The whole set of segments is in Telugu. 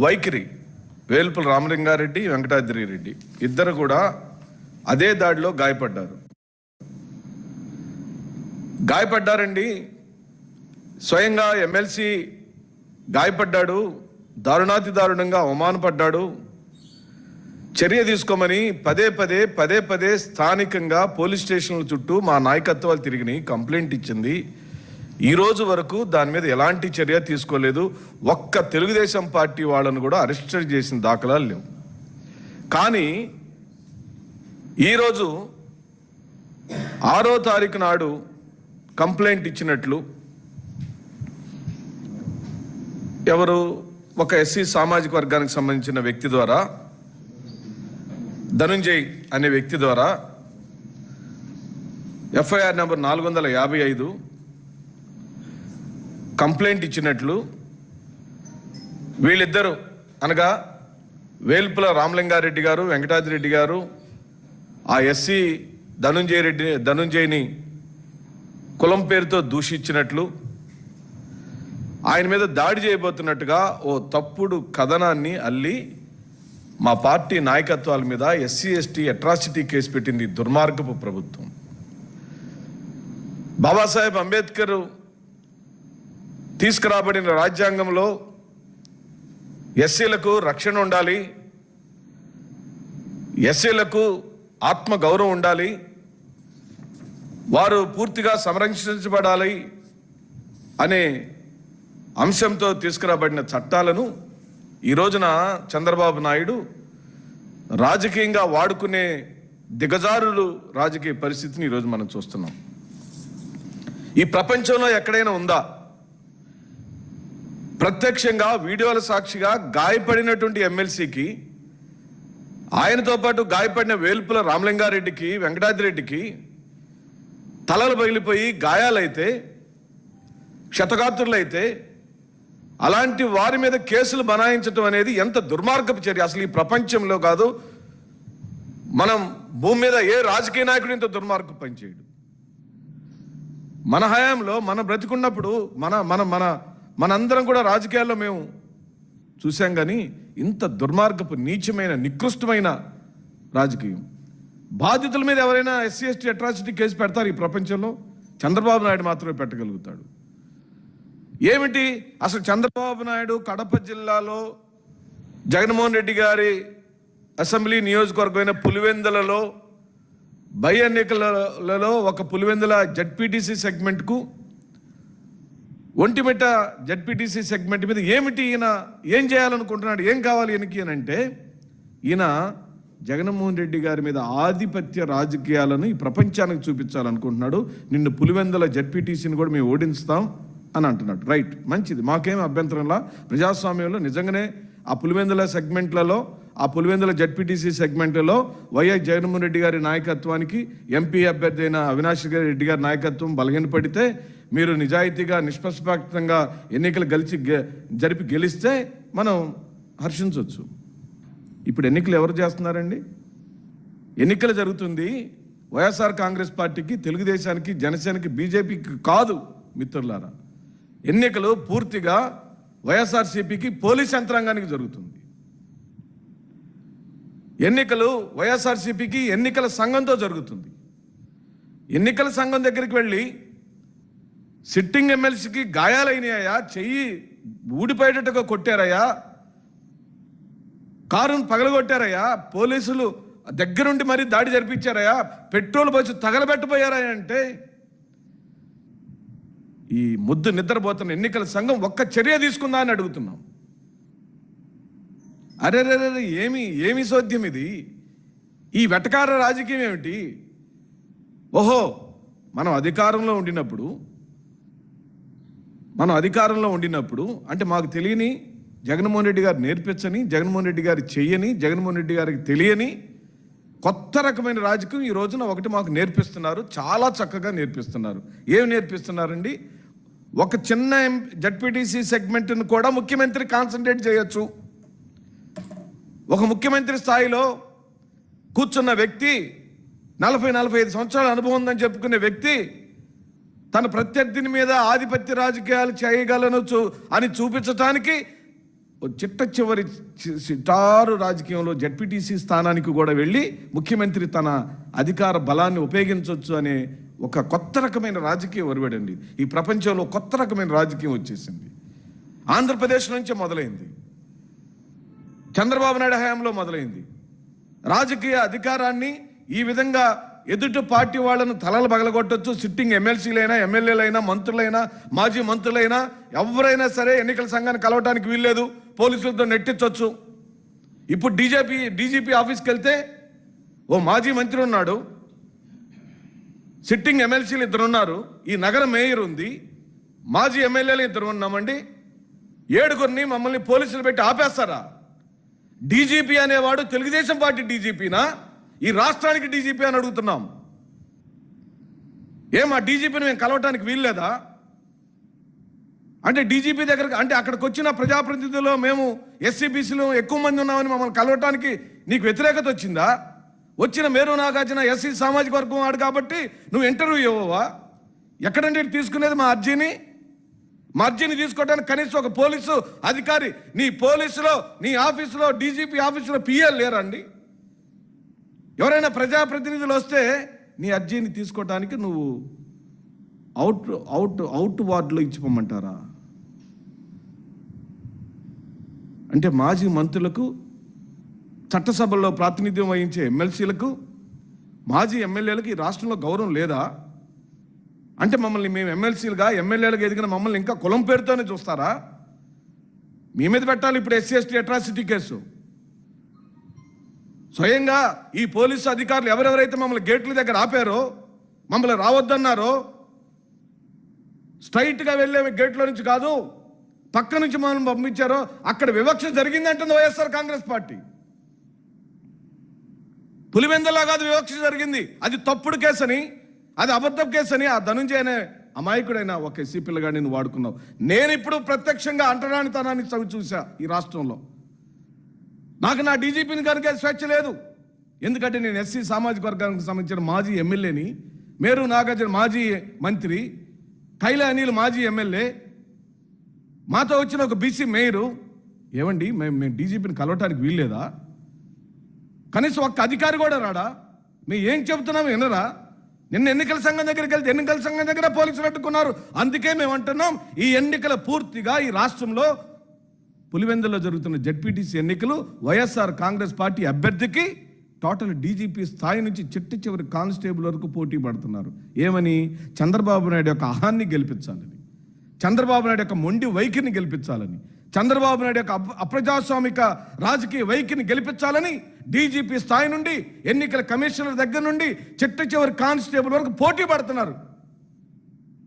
వైఖరి వేల్పుల రామలింగారెడ్డి వెంకటాద్రి రెడ్డి ఇద్దరు కూడా అదే దాడిలో గాయపడ్డారు. గాయపడ్డారండి. స్వయంగా ఎమ్మెల్సీ గాయపడ్డాడు. దారుణాతి దారుణంగా అవమానపడ్డాడు. చర్య తీసుకోమని పదే పదే పదే పదే స్థానికంగా పోలీస్ స్టేషన్ల చుట్టూ మా నాయకత్వాలు తిరిగినాయి కంప్లైంట్ ఇచ్చింది. ఈ రోజు వరకు దాని మీద ఎలాంటి చర్య తీసుకోలేదు. ఒక్క తెలుగుదేశం పార్టీ వాళ్ళను కూడా అరెస్ట్ చేసిన దాఖలాలు లేవు. కానీ ఈరోజు ఆరో తారీఖు నాడు కంప్లైంట్ ఇచ్చినట్లు ఎవరు ఒక ఎస్సీ సామాజిక వర్గానికి సంబంధించిన వ్యక్తి ద్వారా ధనుంజయ్ అనే వ్యక్తి ద్వారా ఎఫ్ఐఆర్ నెంబర్ నాలుగు వందల యాభై ఐదు కంప్లైంట్ ఇచ్చినట్లు వీళ్ళిద్దరు అనగా వేల్పుల రామలింగారెడ్డి గారు వెంకటాద్రి రెడ్డి గారు ఆ ఎస్సీ ధనుంజయ రెడ్డి ధనుంజయ్ని కులం పేరుతో దూషించినట్లు ఆయన మీద దాడి చేయబోతున్నట్టుగా ఓ తప్పుడు కథనాన్ని అల్లి మా పార్టీ నాయకత్వాల మీద ఎస్సీ ఎస్టీ అట్రాసిటీ కేసు పెట్టింది దుర్మార్గపు ప్రభుత్వం. బాబాసాహెబ్ అంబేద్కర్ తీసుకురాబడిన రాజ్యాంగంలో ఎస్సీలకు రక్షణ ఉండాలి ఎస్సీలకు ఆత్మ గౌరవం ఉండాలి వారు పూర్తిగా సంరక్షించబడాలి అనే అంశంతో తీసుకురాబడిన చట్టాలను ఈ రోజున చంద్రబాబు నాయుడు రాజకీయంగా వాడుకునే దిగజారులు రాజకీయ పరిస్థితిని ఈరోజు మనం చూస్తున్నాం. ఈ ప్రపంచంలో ఎక్కడైనా ఉందా? ప్రత్యక్షంగా వీడియోల సాక్షిగా గాయపడినటువంటి ఎమ్మెల్సీకి ఆయనతో పాటు గాయపడిన వేల్పుల రామలింగారెడ్డికి వెంకటాద్రిరెడ్డికి తలలు పగిలిపోయి గాయాలైతే క్షతగాత్రులైతే అలాంటి వారి మీద కేసులు బనాయించడం అనేది ఎంత దుర్మార్గపు చర్య. అసలు ఈ ప్రపంచంలో కాదు మనం భూమి మీద ఏ రాజకీయ నాయకుడు ఇంత దుర్మార్గం పనిచేయడు మన హయాంలో మన బ్రతికున్నప్పుడు మన మన మన మనందరం కూడా రాజకీయాల్లో మేము చూసాం కానీ ఇంత దుర్మార్గపు నీచమైన నికృష్టమైన రాజకీయం. బాధితుల మీద ఎవరైనా ఎస్సీ ఎస్టీ అట్రాసిటీ కేసు పెడతారు ఈ ప్రపంచంలో చంద్రబాబు నాయుడు మాత్రమే పెట్టగలుగుతాడు. ఏమిటి? అసలు చంద్రబాబు నాయుడు కడప జిల్లాలో జగన్మోహన్ రెడ్డి గారి అసెంబ్లీ నియోజకవర్గమైన పులివెందులలో బై ఎన్నికలలో ఒక పులివెందుల జడ్పీటీసీ సెగ్మెంట్కు ఒంటిమిట్ట జడ్పీటీసీ సెగ్మెంట్ మీద ఏమిటి ఈయన ఏం చేయాలనుకుంటున్నాడు ఏం కావాలి ఈయనకి అని అంటే ఈయన జగన్మోహన్ రెడ్డి గారి మీద ఆధిపత్య రాజకీయాలను ఈ ప్రపంచానికి చూపించాలనుకుంటున్నాడు. నిన్ను పులివెందుల జడ్పీటీసీని కూడా మేము ఓడిస్తాం అని అంటున్నాడు. రైట్ మంచిది. మాకేం అభ్యంతరంలా? ప్రజాస్వామ్యంలో నిజంగానే ఆ పులివెందుల సెగ్మెంట్లలో ఆ పులివెందుల జడ్పీటీసీ సెగ్మెంట్లలో వైఎస్ జగన్మోహన్ రెడ్డి గారి నాయకత్వానికి ఎంపీ అభ్యర్థి అయిన అవినాష్ గారి రెడ్డి గారి నాయకత్వం బలహీనపడితే మీరు నిజాయితీగా నిష్పక్షపాతంగా ఎన్నికలు గెలిచి గె- జరిపి గెలిస్తే మనం హర్షించవచ్చు. ఇప్పుడు ఎన్నికలు ఎవరు చేస్తున్నారండి? ఎన్నికలు జరుగుతుంది వైఎస్ఆర్ కాంగ్రెస్ పార్టీకి తెలుగుదేశానికి జనసేనకి బీజేపీకి కాదు మిత్రులారా. ఎన్నికలు పూర్తిగా వైఎస్ఆర్సీపీకి పోలీస్ యంత్రాంగానికి జరుగుతుంది. ఎన్నికలు వైఎస్ఆర్సీపీకి ఎన్నికల సంఘంతో జరుగుతుంది. ఎన్నికల సంఘం దగ్గరికి వెళ్ళి సిట్టింగ్ ఎమ్మెల్సీకి గాయాలైనాయా చెయ్యి ఊడిపోయేటట్టుగా కొట్టారయ్యా. కారును పగలగొట్టారయ్యా. పోలీసులు దగ్గరుండి మరీ దాడి జరిపించారయ్యా. పెట్రోల్ బస్సు తగలబెట్టబోయారా అంటే ఈ ముద్దు నిద్రపోతున్న ఎన్నికల సంఘం ఒక్క చర్య తీసుకుందా అని అడుగుతున్నాం. అరే రే, ఏమి ఏమి సోద్యం ఇది? ఈ వెటకార రాజకీయం ఏమిటి? ఓహో మనం అధికారంలో ఉండినప్పుడు మనం అధికారంలో ఉండినప్పుడు అంటే మాకు తెలియని జగన్మోహన్ రెడ్డి గారు నేర్పించని జగన్మోహన్ రెడ్డి గారి చెయ్యని జగన్మోహన్ రెడ్డి గారికి తెలియని కొత్త రకమైన రాజకీయం ఈ రోజున ఒకటి మాకు నేర్పిస్తున్నారు చాలా చక్కగా నేర్పిస్తున్నారు. ఏమి నేర్పిస్తున్నారండి? ఒక చిన్న జడ్పీటీసీ సెగ్మెంట్ను కూడా ముఖ్యమంత్రి కాన్సన్ట్రేట్ చేయొచ్చు. ఒక ముఖ్యమంత్రి స్థాయిలో కూర్చున్న వ్యక్తి నలభై నలభై ఐదు సంవత్సరాల అనుభవం ఉందని చెప్పుకునే వ్యక్తి తన ప్రత్యర్థిని మీద ఆధిపత్య రాజకీయాలు చేయగలను చూ అని చూపించటానికి ఓ చిట్ట చివరి చిటారు రాజకీయంలో జడ్పీటీసీ స్థానానికి కూడా వెళ్ళి ముఖ్యమంత్రి తన అధికార బలాన్ని ఉపయోగించవచ్చు అనే ఒక కొత్త రకమైన రాజకీయం ఒరవడండి. ఈ ప్రపంచంలో కొత్త రకమైన రాజకీయం వచ్చేసింది. ఆంధ్రప్రదేశ్ నుంచే మొదలైంది. చంద్రబాబు నాయుడు హయాంలో మొదలైంది. రాజకీయ అధికారాన్ని ఈ విధంగా ఎదుటి పార్టీ వాళ్ళను తలలు పగలగొట్టొచ్చు. సిట్టింగ్ ఎమ్మెల్సీలైనా ఎమ్మెల్యేలైనా మంత్రులైనా మాజీ మంత్రులైనా ఎవరైనా సరే ఎన్నికల సంఘాన్ని కలవటానికి వీల్లేదు. పోలీసులతో నెట్టించవచ్చు ఇప్పుడు డీజీపీ డీజీపీ ఆఫీస్కి వెళ్తే ఓ మాజీ మంత్రి ఉన్నాడు. సిట్టింగ్ ఎమ్మెల్సీలు ఇద్దరు ఉన్నారు ఈ నగర మేయర్ ఉంది. మాజీ ఎమ్మెల్యేలు ఇద్దరు ఉన్నామండి. ఏడుగురిని మమ్మల్ని పోలీసులు పెట్టి ఆపేస్తారా? డీజీపీ అనేవాడు తెలుగుదేశం పార్టీ డీజీపీనా? ఈ రాష్ట్రానికి డీజీపీ అని అడుగుతున్నాం. ఏం ఆ డీజీపీని మేము కలవటానికి వీల్లేదా? అంటే డీజీపీ దగ్గరకు అంటే అక్కడికి వచ్చిన ప్రజాప్రతినిధుల్లో మేము ఎస్సీబీసీలో ఎక్కువ మంది ఉన్నామని మమ్మల్ని కలవటానికి నీకు వ్యతిరేకత వచ్చిందా? వచ్చిన మేరు నాగార్జున ఎస్సీ సామాజిక వర్గం వాడు కాబట్టి నువ్వు ఇంటర్వ్యూ ఇవ్వవా? ఎక్కడంటే తీసుకునేది మా అర్జీని? మా అర్జీని తీసుకోవడానికి కనీసం ఒక పోలీసు అధికారి నీ పోలీసులో నీ ఆఫీసులో డీజీపీ ఆఫీసులో పిఎల్ లేరండి ఎవరైనా ప్రజాప్రతినిధులు వస్తే నీ అర్జీని తీసుకోవడానికి నువ్వు అవుట్ అవుట్ అవుట్ వార్డులో ఇచ్చిపోమంటారా? అంటే మాజీ మంత్రులకు చట్టసభల్లో ప్రాతినిధ్యం వహించే ఎమ్మెల్సీలకు మాజీ ఎమ్మెల్యేలకు ఈ రాష్ట్రంలో గౌరవం లేదా? అంటే మమ్మల్ని మేము ఎమ్మెల్సీలుగా ఎమ్మెల్యేలుగా ఎదిగిన మమ్మల్ని ఇంకా కులం పేరుతోనే చూస్తారా? మీ మీద పెట్టాలి ఇప్పుడు ఎస్సీ ఎస్టీ అట్రాసిటీ కేసు. స్వయంగా ఈ పోలీసు అధికారులు ఎవరెవరైతే మమ్మల్ని గేట్ల దగ్గర ఆపారో మమ్మల్ని రావద్దన్నారో స్ట్రైట్గా వెళ్ళే గేట్లో నుంచి కాదు పక్క నుంచి మమ్మల్ని పంపించారో అక్కడ వివక్ష జరిగిందంటుంది వైఎస్ఆర్ కాంగ్రెస్ పార్టీ. పులివెందలా కాదు వివక్ష జరిగింది. అది తప్పుడు కేసని అది అబద్ధం కేసని ఆ ధనుంజయ అనే అమాయకుడైన ఒక ఎస్సీ పిల్లగాడిని వాడుకున్నావు. నేను ఇప్పుడు ప్రత్యక్షంగా అంటరానితనాన్ని చవి చూసా ఈ రాష్ట్రంలో. నాకు నా డీజీపీని కనుక స్వేచ్ఛ లేదు. ఎందుకంటే నేను ఎస్సీ సామాజిక వర్గానికి సంబంధించిన మాజీ ఎమ్మెల్యేని మేరు నాగార్జున మాజీ మంత్రి కైలా అనిల్ మాజీ ఎమ్మెల్యే మాతో వచ్చిన ఒక బీసీ మేయరు. ఏమండి మేము మేము డీజీపీని కలవటానికి వీల్లేదా? కనీసం ఒక్క అధికారి కూడా రాడా? మేము ఏం చెబుతున్నాము వినరా? నిన్న ఎన్నికల సంఘం దగ్గరికి వెళ్తే ఎన్నికల సంఘం దగ్గర పోలీసులు పెట్టుకున్నారు అందుకే మేము అంటున్నాం ఈ ఎన్నికల పూర్తిగా ఈ రాష్ట్రంలో పులివెందులో జరుగుతున్న జడ్పీటీసీ ఎన్నికలు వైఎస్ఆర్ కాంగ్రెస్ పార్టీ అభ్యర్థికి టోటల్ డీజీపీ స్థాయి నుంచి చిట్ట చివరి కానిస్టేబుల్ వరకు పోటీ పడుతున్నారు. ఏమని? చంద్రబాబు నాయుడు యొక్క అహాన్ని గెలిపించాలని. చంద్రబాబు నాయుడు యొక్క మొండి వైఖరిని గెలిపించాలని. చంద్రబాబు నాయుడు యొక్క అప్రజాస్వామిక రాజకీయ వైఖరిని గెలిపించాలని డీజీపీ స్థాయి నుండి ఎన్నికల కమిషనర్ దగ్గర నుండి చిట్ట చివరి కానిస్టేబుల్ వరకు పోటీ పడుతున్నారు.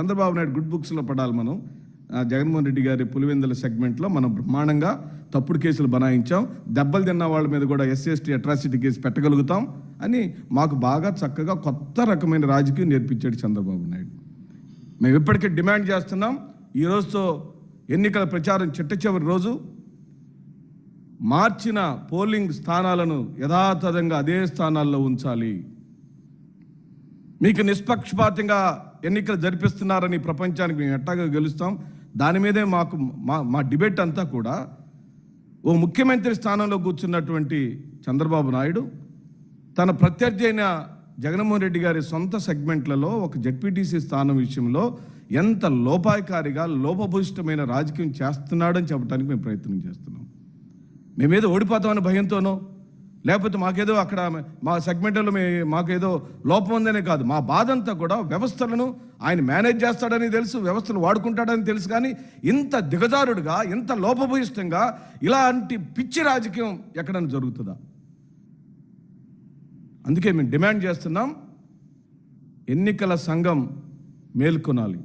చంద్రబాబు నాయుడు గుడ్ బుక్స్లో పడాలి మనం. జగన్మోహన్ రెడ్డి గారి పులివెందుల సెగ్మెంట్లో మనం బ్రహ్మాండంగా తప్పుడు కేసులు బనాయించాం. దెబ్బలు తిన్న వాళ్ళ మీద కూడా ఎస్సీ ఎస్టీ అట్రాసిటీ కేసు పెట్టగలుగుతాం అని మాకు బాగా చక్కగా కొత్త రకమైన రాజకీయం నేర్పించాడు చంద్రబాబు నాయుడు. మేము ఇప్పటికే డిమాండ్ చేస్తున్నాం. ఈ రోజుతో ఎన్నికల ప్రచారం చిట్ట చివరి రోజు. మార్చిన పోలింగ్ స్థానాలను యథాతథంగా అదే స్థానాల్లో ఉంచాలి. మీకు నిష్పక్షపాతంగా ఎన్నికలు జరిపిస్తున్నారని ప్రపంచానికి మేము ఎట్టాగా గెలుస్తాం. దాని మీదే మాకు మా మా డిబేట్ అంతా కూడా ఓ ముఖ్యమంత్రి స్థానంలో కూర్చున్నటువంటి చంద్రబాబు నాయుడు తన ప్రత్యర్థి అయిన జగన్మోహన్ రెడ్డి గారి సొంత సెగ్మెంట్లలో ఒక జడ్పీటీసీ స్థానం విషయంలో ఎంత లోపాయకారిగా లోపభూయిష్టమైన రాజకీయం చేస్తున్నాడని చెప్పడానికి మేము ప్రయత్నం చేస్తున్నాం. మేమేదో ఓడిపోతామని భయంతోనో లేకపోతే మాకేదో అక్కడ మా సెగ్మెంట్లో మే మాకేదో లోపం ఉందనే కాదు. మా బాధ అంతా కూడా వ్యవస్థలను ఆయన మేనేజ్ చేస్తాడని తెలుసు వ్యవస్థను వాడుకుంటాడని తెలుసు. కానీ ఇంత దిగజారుడుగా ఇంత లోపభూయిష్టంగా ఇలాంటి పిచ్చి రాజకీయం ఎక్కడైనా జరుగుతుందా? అందుకే మేము డిమాండ్ చేస్తున్నాం ఎన్నికల సంఘం మేల్కొనాలి.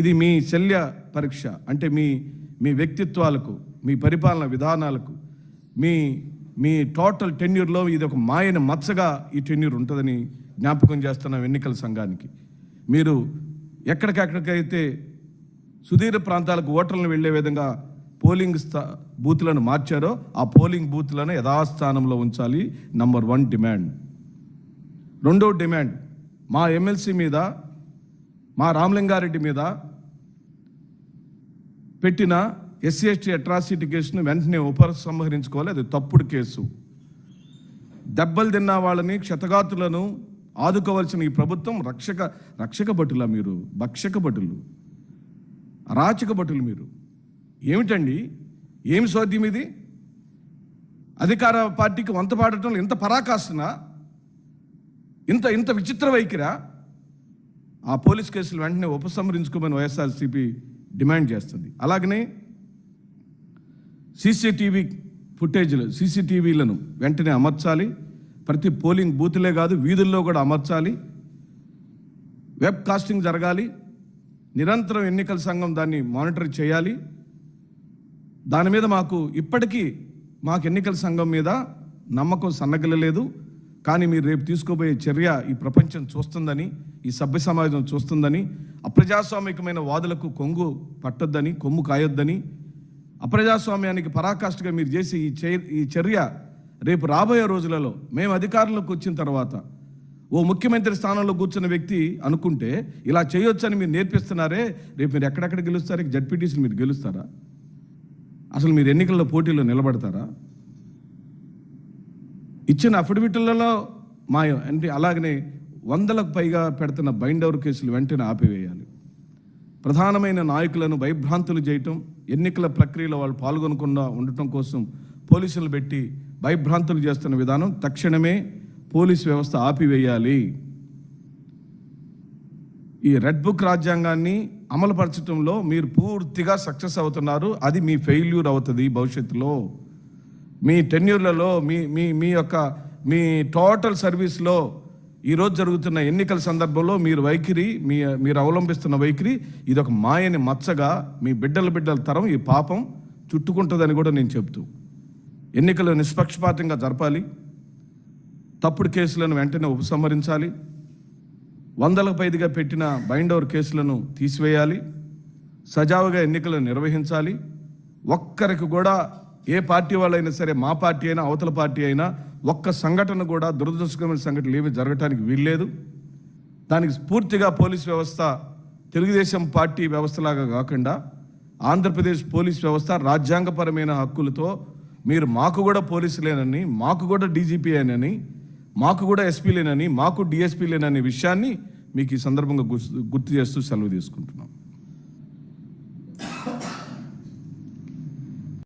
ఇది మీ శల్య పరీక్ష అంటే మీ మీ వ్యక్తిత్వాలకు మీ పరిపాలన విధానాలకు మీ మీ టోటల్ టెన్యూర్లో ఇది ఒక మాయన మచ్చగా ఈ టెన్యూర్ ఉంటుందని జ్ఞాపకం చేస్తున్నాం ఎన్నికల సంఘానికి. మీరు ఎక్కడికెక్కడికైతే సుదీర్ఘ ప్రాంతాలకు ఓటర్లను వెళ్ళే విధంగా పోలింగ్ స్థా బూత్లను మార్చారో ఆ పోలింగ్ బూత్లను యథాస్థానంలో ఉంచాలి. నంబర్ వన్ డిమాండ్ రెండో డిమాండ్ మా ఎమ్మెల్సీ మీద మా రామలింగారెడ్డి మీద పెట్టిన ఎస్సీ ఎస్టీ అట్రాసిటీ కేసును వెంటనే ఉపసంహరించుకోవాలి. అది తప్పుడు కేసు. దెబ్బలు తిన్న వాళ్ళని క్షతగాతులను ఆదుకోవాల్సిన ఈ ప్రభుత్వం రక్షక రక్షక భటులా మీరు భక్షక భటులు అరాచక భటులు మీరు. ఏమిటండి? ఏమి సోద్యం ఇది? అధికార పార్టీకి వంత పాడటంలో ఇంత పరాకాస్తున్నా ఇంత ఇంత విచిత్ర వైఖరా? ఆ పోలీస్ కేసులు వెంటనే ఉపసంహరించుకోమని వైఎస్ఆర్సీపీ డిమాండ్ చేస్తుంది. అలాగనే సీసీటీవీ ఫుటేజ్లు సీసీటీవీలను వెంటనే అమర్చాలి. ప్రతి పోలింగ్ బూత్లే కాదు వీధుల్లో కూడా అమర్చాలి. వెబ్ కాస్టింగ్ జరగాలి. నిరంతరం ఎన్నికల సంఘం దాన్ని మానిటర్ చేయాలి. దాని మీద మాకు ఇప్పటికీ మాకు ఎన్నికల సంఘం మీద నమ్మకం సన్నగిలలేదు కానీ మీరు రేపు తీసుకోబోయే చర్య ఈ ప్రపంచం చూస్తుందని ఈ సభ్య సమాజం చూస్తుందని అప్రజాస్వామికమైన వాదులకు కొంగు పట్టొద్దని కొమ్ము కాయొద్దని అప్రజాస్వామ్యానికి పరాకాష్ఠగా మీరు చేసే ఈ ఈ చర్య రేపు రాబోయే రోజులలో మేము అధికారంలోకి వచ్చిన తర్వాత ఓ ముఖ్యమంత్రి స్థానంలో కూర్చున్న వ్యక్తి అనుకుంటే ఇలా చేయొచ్చని మీరు నేర్పిస్తున్నారే రేపు మీరు ఎక్కడెక్కడ గెలుస్తారు జడ్పీటీసీని మీరు గెలుస్తారా? అసలు మీరు ఎన్నికల్లో పోటీలో నిలబడతారా? ఇచ్చిన అఫిడవిట్లలో మాయం అంటే అలాగనే వందలకు పైగా పెడుతున్న బైండవర్ కేసులు వెంటనే ఆపివేయాలి. ప్రధానమైన నాయకులను భయభ్రాంతులు చేయటం ఎన్నికల ప్రక్రియలో వాళ్ళు పాల్గొనకుండా ఉండటం కోసం పోలీసులు పెట్టి భయభ్రాంతులు చేస్తున్న విధానం తక్షణమే పోలీస్ వ్యవస్థ ఆపివేయాలి. ఈ రెడ్ బుక్ రాజ్యాంగాన్ని అమలుపరచడంలో మీరు పూర్తిగా సక్సెస్ అవుతున్నారు. అది మీ ఫెయిల్యూర్ అవుతుంది భవిష్యత్తులో. మీ టెన్యూర్లలో మీ మీ మీ యొక్క మీ టోటల్ సర్వీస్లో ఈరోజు జరుగుతున్న ఎన్నికల సందర్భంలో మీరు వైఖరి మీ మీరు అవలంబిస్తున్న వైఖరి ఇది ఒక మాయని మచ్చగా మీ బిడ్డల బిడ్డల తరం ఈ పాపం చుట్టుకుంటుందని కూడా నేను చెప్తూ ఎన్నికలు నిష్పక్షపాతంగా జరపాలి. తప్పుడు కేసులను వెంటనే ఉపసంహరించాలి. వందలకు పైదిగా పెట్టిన బైండోర్ కేసులను తీసివేయాలి. సజావుగా ఎన్నికలను నిర్వహించాలి. ఒక్కరికి కూడా ఏ పార్టీ వాళ్ళైనా సరే మా పార్టీ అయినా అవతల పార్టీ అయినా ఒక్క సంఘటన కూడా దురదృష్టకరమైన సంఘటనలు ఏమీ జరగటానికి వీల్లేదు. దానికి పూర్తిగా పోలీస్ వ్యవస్థ తెలుగుదేశం పార్టీ వ్యవస్థలాగా కాకుండా ఆంధ్రప్రదేశ్ పోలీస్ వ్యవస్థ రాజ్యాంగపరమైన హక్కులతో మీరు మాకు కూడా పోలీసులేనని మాకు కూడా డీజీపీ అయినని మాకు కూడా ఎస్పీలేనని మాకు డిఎస్పీలేననే విషయాన్ని మీకు ఈ సందర్భంగా గుర్తు గుర్తు చేస్తూ సెలవు తీసుకుంటున్నాం.